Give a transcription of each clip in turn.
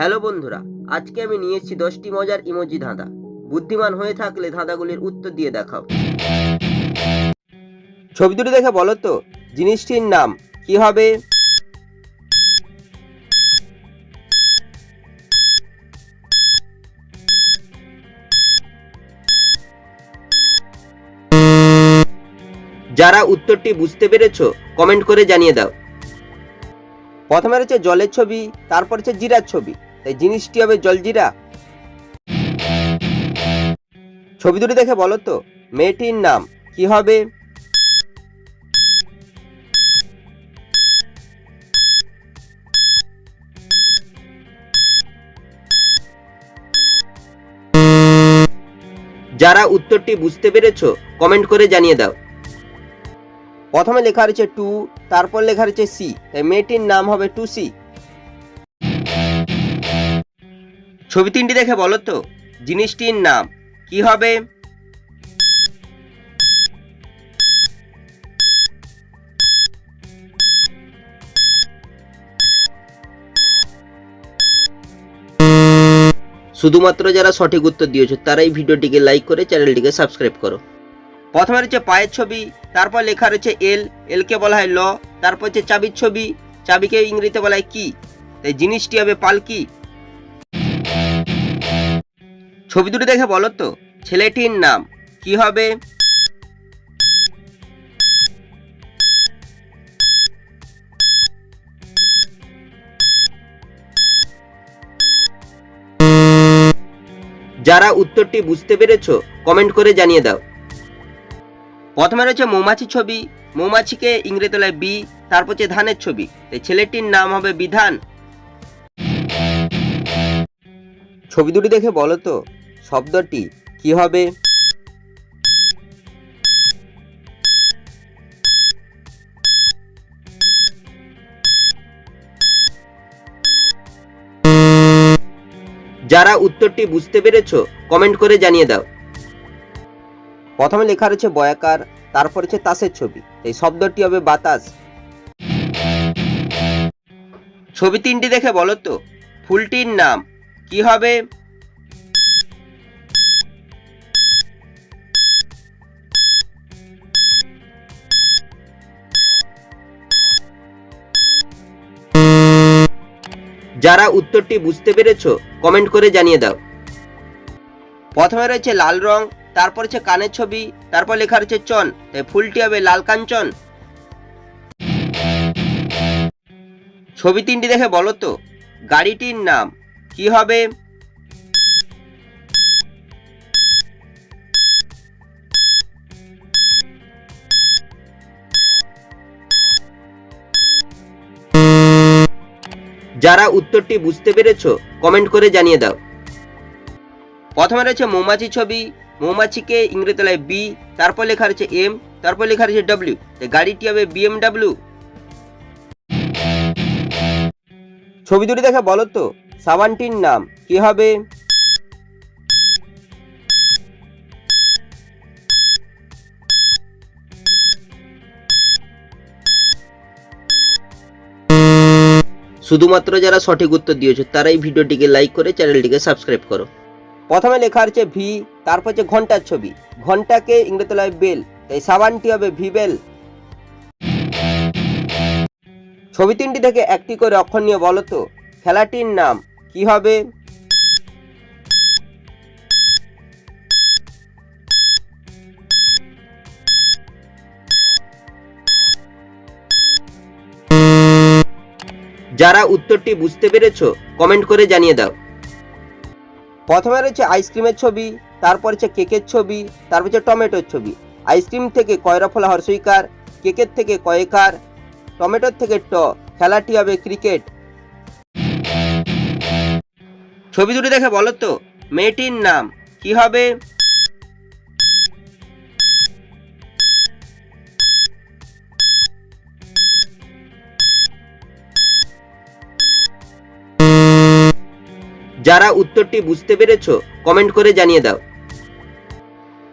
Hello বন্ধুরা, আজকে আমি নিয়ে এসেছি দশটি মজার ইমোজি ধাঁধা। বুদ্ধিমান হয়ে থাকলে ধাঁধাগুলির উত্তর দিয়ে দেখাও। ছবি দুটি দেখে বলো তো, জিনিসটির নাম কি হবে? যারা উত্তরটি বুঝতে পেরেছ, কমেন্ট করে জানিয়ে দাও। প্রথমে রয়েছে জলের ছবি, তারপর হচ্ছে জিরার ছবি। তাই জিনিসটি হবে জলজিরা। ছবি দুটি দেখে বলো তো, মেয়েটির নাম কি হবে? যারা উত্তরটি বুঝতে পেরেছ, কমেন্ট করে জানিয়ে দাও। প্রথমে লেখা রয়েছে টু, তারপর লেখা রয়েছে সি, তাই মেয়েটির নাম হবে টু সি। ছবি তিনটি দেখে বলো তো। জিনিসটির নাম। কি হবে? শুধুমাত্র যারা সঠিক উত্তর দিয়েছ এই ভিডিওটিকে লাইক করে চ্যানেলটিকে সাবস্ক্রাইব করো। প্রথমে রয়েছে পায়ের ছবি, তারপর লেখা রয়েছে এল এলকে বলা হয় ল, তারপর হচ্ছে চাবির ছবি, চাবিকে ইংরেজিতে বলা হয় কি? তাই জিনিসটি হবে পালকি। ছবি দুটো দেখে বলো তো। ছেলেটির নাম কি হবে? যারা উত্তরটি বুঝতে পেরেছ কমেন্ট করে জানিয়ে দাও। প্রথমে রয়েছে মৌমাছি ছবি। মৌমাছিকে ইংরেজি বি, তারপর হচ্ছে ধানের ছবি। তাই ছেলেটির নাম হবে বিধান। ছবি দুটি দেখে বলো তো। শব্দটি কি হবে? যারা উত্তরটি বুঝতে পেরেছ কমেন্ট করে জানিয়ে দাও। প্রথমে লেখা রয়েছে বয়াকার, তারপর হচ্ছে তাসের ছবি। এই শব্দটি হবে বাতাস। ছবি তিনটি দেখে বলো তো। ফুলটির নাম কি হবে? যারা উত্তরটি বুঝতে পেরেছ কমেন্ট করে জানিয়ে দাও। প্রথমে রয়েছে লাল রং, তারপর হচ্ছে কানের ছবি, তারপর লেখা রয়েছে চন, তাই ফুলটি হবে লাল কাঞ্চন। ছবি তিনটি দেখে বলো তো, গাড়িটির নাম, কি হবে? যারা উত্তরটি বুঝতে পেরেছ কমেন্ট করে জানিয়ে দাও। প্রথমে রয়েছে মৌমাছি ছবি। মৌমাছিকে ইংরেজি তলায় বি তারপর লেখা রয়েছে এম তারপর লেখা রয়েছে ডব্লিউ গাড়িটি হবে বিএমডাব্লিউ ছবি দুটি দেখে বলো তো, সাবানটির নাম কি হবে? শুধুমাত্র যারা সঠিক উত্তর দিয়েছ তারাই ভিডিওটিকে লাইক করে চ্যানেলটিকে সাবস্ক্রাইব করো। প্রথমে লেখা আছে ভি তারপর হচ্ছে ঘণ্টার ছবি। ঘন্টাকে ইংরেজি বেল তাই সাবানটি হবে ভি বেল ছবি তিনটি থেকে একটি করে অক্ষর নিয়ে বলো তো, খেলাটির নাম কি হবে? যারা উত্তরটি বুঝতে পেরেছ কমেন্ট করে জানিয়ে দাও। প্রথমে রয়েছে আইসক্রিমের ছবি, তারপর হচ্ছে কেকের ছবি, তারপর হচ্ছে টমেটোর ছবি। আইসক্রিম থেকে কয়রফলা হর্ষইকার, কেকের থেকে কয়েকার, টমেটোর থেকে ট, খেলাটি হবে ক্রিকেট। ছবি দুটি দেখে বলো তো, মেয়েটির নাম কি হবে? যারা উত্তরটি বুঝতে পেরেছ কমেন্ট করে জানিয়ে দাও।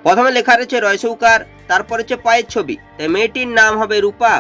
প্রথমে লেখা রয়েছে রয়সৌকার তারপর হচ্ছে পায়ের ছবি। তাই মেয়েটির নাম হবে রূপা।